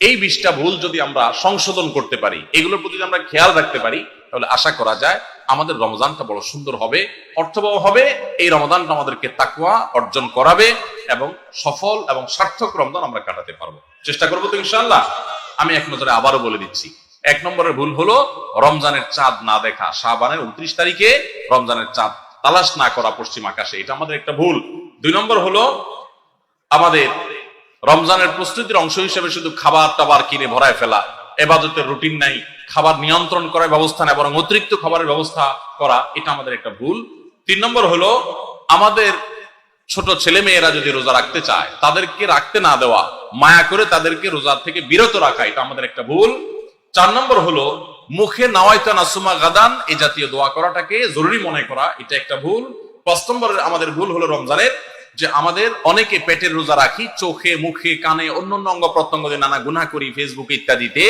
এই বিশটা ভুল যদি আমরা সংশোধন করতে পারি, এগুলোর প্রতি আমরা খেয়াল রাখতে পারি, তাহলে আশা করা যায় আমাদের রমজানটা বড় সুন্দর হবে, অর্থবহ হবে, এই রমজানটা আমাদেরকে তাকুয়া অর্জন করাবে এবং সফল এবং সার্থক রমজান আমরা কাটাতে পারব। চেষ্টা করব তো ইনশাল্লাহ আমি এক নজরে আবারও বলে দিচ্ছি, এক নম্বরের ভুল হলো রমজানের চাঁদ না দেখা। শাহবানের উনত্রিশ তারিখে রমজানের চাঁদ তালাশ না করা পশ্চিম আকাশে, এটা আমাদের একটা ভুল। দুই নম্বর হলো আমাদের রমজানের প্রস্তুতির অংশ হিসেবে শুধু খাবার টাবার কিনে ভরায় ফেলা, এবাদতের রুটিন নাই, খাবার নিয়ন্ত্রণ করার ব্যবস্থা নেই, বরং অতিরিক্ত খাবারের ব্যবস্থা করা, এটা আমাদের একটা ভুল। তিন নম্বর হলো, আমাদের ছোট ছেলে মেয়েরা যদি রোজা রাখতে চায়, তাদেরকে রাখতে না দেওয়া, মায়া করে তাদেরকে রোজা থেকে বিরত রাখা, এটা আমাদের একটা ভুল। চার নম্বর হলো, মুখে নাওয়াইতা নাসুমা গাদান এই জাতীয় দোয়া করাটাকে জরুরি মনে করা, এটা একটা ভুল। পাঁচ নম্বরের আমাদের ভুল হলো রমজানের যে আমাদের অনেকে পেটের রোজা রাখি, চোখে, মুখে, কানে, অন্যান্য অঙ্গ প্রত্যঙ্গ নানা গুনাহ করি ফেসবুক ইত্যাদিতে,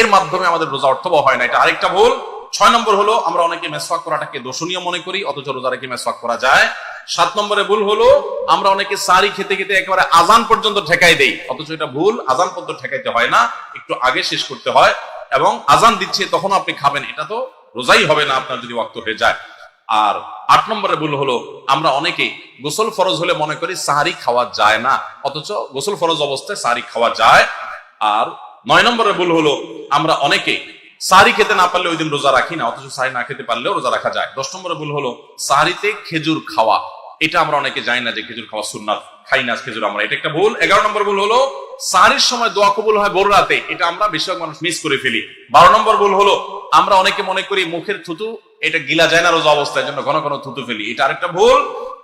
এর মাধ্যমে আমাদের রোজা অর্থবহ হয় না। এটা আরেকটা ভুল। ছয় নম্বর হলো, আমরা অনেকে মেসওয়াক করাটাকে দোষণীয় মনে করি, অথচ রোজা রেখে মেসওয়াক করা যায়। সাত নম্বরে ভুল হলো, আমরা অনেকে সারি খেতে খেতে একেবারে আজান পর্যন্ত ঠেকাই দেই, অথচ এটা ভুল, আজান পর্যন্ত ঠেকাইতে হয় না, একটু আগে শেষ করতে হয় এবং আজান দিচ্ছে তখন আপনি খাবেন, এটা তো রোজাই হবে না, আপনার যদি ওয়াক্ত হয়ে যায়। আর আট নম্বরে ভুল হলো, আমরা অনেকে গোসল ফরজ হলে মনে করি সাহারি খাওয়া যায় না, অথচ গোসল ফরজ অবস্থায় সাহারি খাওয়া যায়। আর নয় নম্বরে ভুল হলো, আমরা অনেকে সাহারি খেতে না পারলে ওই দিন রোজা রাখি না, অথচ সাহারি না খেতে পারলেও রোজা রাখা যায়। দশ নম্বরে ভুল হলো, সাহারিতে খেজুর খাওয়া। এটা আমরা অনেকে জানি না যে খেজুর খাওয়া সুন্নাত, খাই না খেজুর আমরা, এটা একটা ভুল। এগারো নম্বর ভুল হলো, সাহারির সময় দোয়া কবুল হয় বড় রাতে, এটা আমরা বেশিরভাগ মানুষ মিস করে ফেলি। বারো নম্বর ভুল হলো আমরা অনেকে মনে করি মুখের থুতু, এটা গিলা যায় না রোজা অবস্থায় জন্য, ঘন ঘন থুতু ফেলি। এটা আরেকটা ভুল।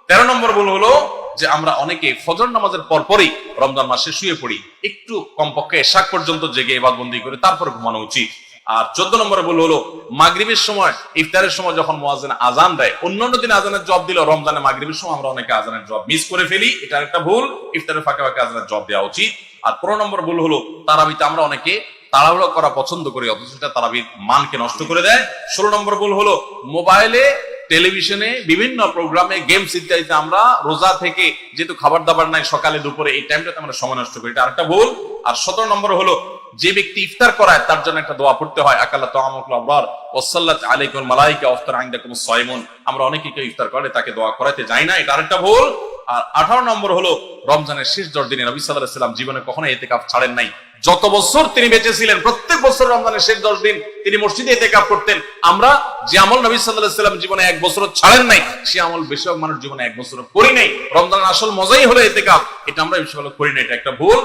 তেরো নম্বর ভুল হলো যে আমরা অনেকে ফজর নামাজের পর পরই রমজান মাসে শুয়ে পড়ি, একটু কমপক্ষে শাক পর্যন্ত জেগে এবার বন্দি করে তারপর ঘুমানো উচিত। আর চোদ্দ নম্বরে ভুল হলো, মাগরিবের সময়, ইফতারের সময় যখন মোয়াজিন আজান দেয়, অন্যান্য দিন আজানের জব দিল রমজানে মাগরিবের সময় আমরা অনেকে আজানের জব মিস করে ফেলি। এটা একটা ভুল, ইফতারের ফাঁকে ফাঁকে আজানের জব দেওয়া উচিত। আর পনেরো নম্বর ভুল হলো, তারাবিতে আমরা অনেকে তাড়াহুড়ো করা পছন্দ করি, অথচ এটা তারাবির মানকে নষ্ট করে দেয়। ষোলো নম্বর ভুল হলো, মোবাইলে, টেলিভিশনে, বিভিন্ন প্রোগ্রামে, গেমস ইত্যাদিতে আমরা রোজা থেকে যেহেতু খাবার দাবার নাই, সকালে, দুপুরে, এই টাইমটাতে আমরা সময় নষ্ট করি। এটা আরেকটা ভুল। আর সতেরো নম্বর হলো, যে ব্যক্তি ইফতার করায়, তার জন্য একটা দোয়া পড়তে হয়। আকাল্লা তো আমকুল আবরার ওসাল্লাত আলাইকুম মালাইকা আফতার আইন্দাকুম সাইমুন আমরা অনেকে কেউ ইফতার করে তাকে দোয়া করাতে যাই না। এটা আরেকটা ভুল। আর আঠারো নম্বর হলো রমজানের শেষ দশ দিনে নবী সাল্লাহ সাল্লাম জীবনে কখনো এতে কাপ ছাড়েন নাই। যত বছর তিনি বেঁচে ছিলেন প্রত্যেক বছর রমজানের শেষ দশ দিন তিনি মসজিদে এতে কাপ করতেন। আমরা যে আমল নবী সাল্লাহ সাল্লাম জীবনে এক বছর ছাড়েন নাই, সে আমল বেশিরভাগ মানুষ জীবনে এক বছর করি নাই। রমজানের আসল মজাই হলো এতে কাপ। এটা আমরা বেশিরভাগ করি না এটা একটা ভুল।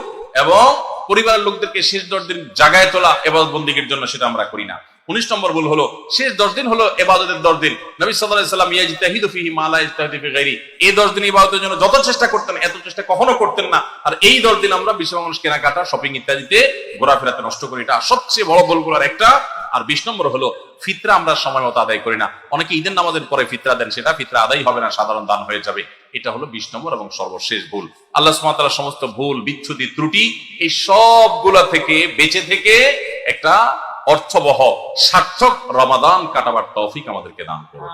এবং পরিবারের লোকদেরকে শেষ দশ দিন জাগায় তোলা এবাদত বন্দীগীর জন্য সেটা আমরা করি না। উনিশ নম্বর ভুল হলো, শেষ দশ দিন হলো এবাদতের দশ দিন। নবী সাল্লাম ইয়াজিতাহিদু ফিহি মালা ইজতাহিদু ফি গায়রি। এই দশ দিন ইবাদতের জন্য যত চেষ্টা করতেন, এত চেষ্টা কখনো করতেন না। আর এই দশ দিন আমরা বিশ্ব মানুষ কেনাকাটা শপিং ইত্যাদিতে ঘোরাফেরাতে নষ্ট করি। এটা সবচেয়ে বড় ভুলগুলোর একটা। আর বিশ নম্বর হলো, ফিতরা আমরা সময় মতো আদায় করি না। অনেকে ঈদের নামাজের পরে ফিতরা দেন, সেটা ফিতরা আদায় হবে না, সাধারণ দান হয়ে যাবে। এটা হলো বিশ নম্বর এবং সর্বশেষ ভুল। আল্লাহ সুমাতার সমস্ত ভুল, বিচ্ছুতি, ত্রুটি, এই সবগুলা থেকে, বেঁচে থেকে একটা অর্থবহ সার্থক রমাদান কাটাবার তৌফিক আমাদেরকে দান করুন।